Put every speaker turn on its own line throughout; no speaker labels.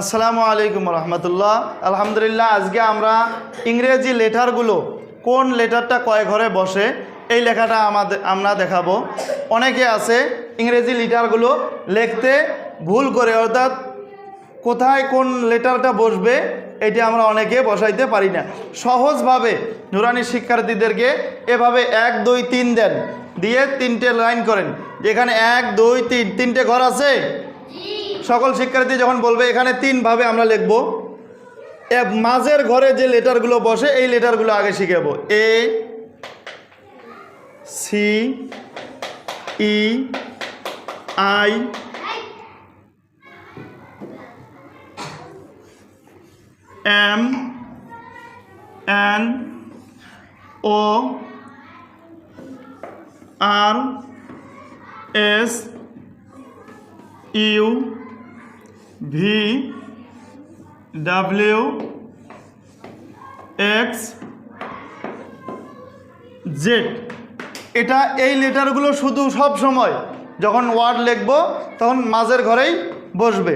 আসসালামু আলাইকুম রহমতুল্লাহ আলহামদুলিল্লাহ আজকে আমরা ইংরেজি লেটারগুলো কোন লেটারটা কয় ঘরে বসে এই লেখাটা আমাদের আমরা দেখাবো অনেকে আছে ইংরেজি লেটারগুলো লিখতে ভুল করে অর্থাৎ কোথায় কোন লেটারটা বসবে এটি আমরা অনেকে বসাইতে পারি না সহজভাবে নুরানি শিক্ষার্থীদেরকে এভাবে এক দুই তিন দেন দিয়ে তিনটে লাইন করেন যেখানে এক দুই তিন তিনটে ঘর আছে সকল শিক্ষার্থী যখন বলবে এখানে তিনভাবে আমরা লিখব মাঝের ঘরে যে লেটারগুলো বসে এই লেটারগুলো আগে শিখাবো A C E I M N O R S U V W X Z এটা এই লেটারগুলো শুধু সব সময় যখন ওয়ার্ড লিখব তখন মাঝের ঘরেই বসবে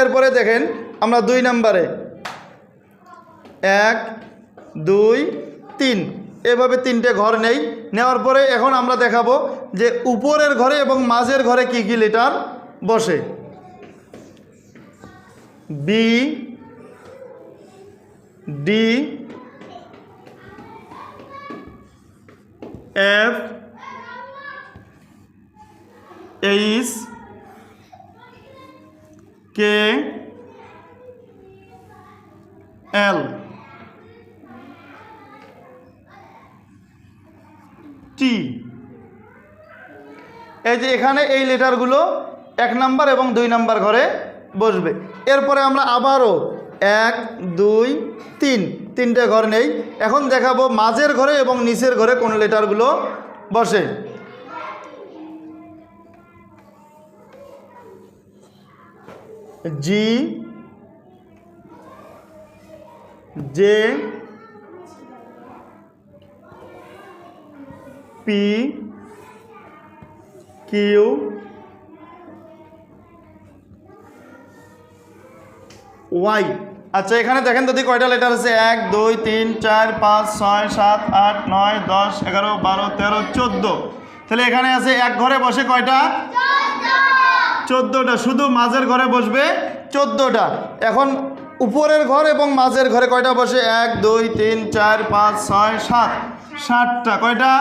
এরপরে দেখেন আমরা দুই নাম্বারে এক দুই তিন এভাবে তিনটে ঘর নেই নেওয়ার পরে এখন আমরা দেখাবো যে উপরের ঘরে এবং মাঝের ঘরে কি কি লেটার বসে B D F H K L T এই যে এখানে এই লেটারগুলো এক নাম্বার এবং দুই নাম্বার ঘরে বসবে এরপরে আমরা আবারও এক দুই তিন তিনটে ঘর নেই এখন দেখাবো মাঝের ঘরে এবং নিচের ঘরে কোন লেটারগুলো বসে G J P Q Y আচ্ছা এখানে দেখেন যদি কয়টা লেটার আছে এক দুই তিন চার পাঁচ ছয় সাত আট নয় দশ এগারো বারো তেরো চোদ্দো তাহলে এখানে আছে এক ঘরে বসে কয়টা চোদ্দোটা শুধু মাঝের ঘরে বসবে চোদ্দোটা এখন উপরের ঘর এবং মাঝের ঘরে কয়টা বসে এক দুই তিন চার পাঁচ ছয় সাত সাতটা কয়টা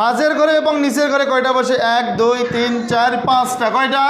মাঝের ঘরে এবং নিচের ঘরে কয়টা বসে এক দুই তিন চার পাঁচটা কয়টা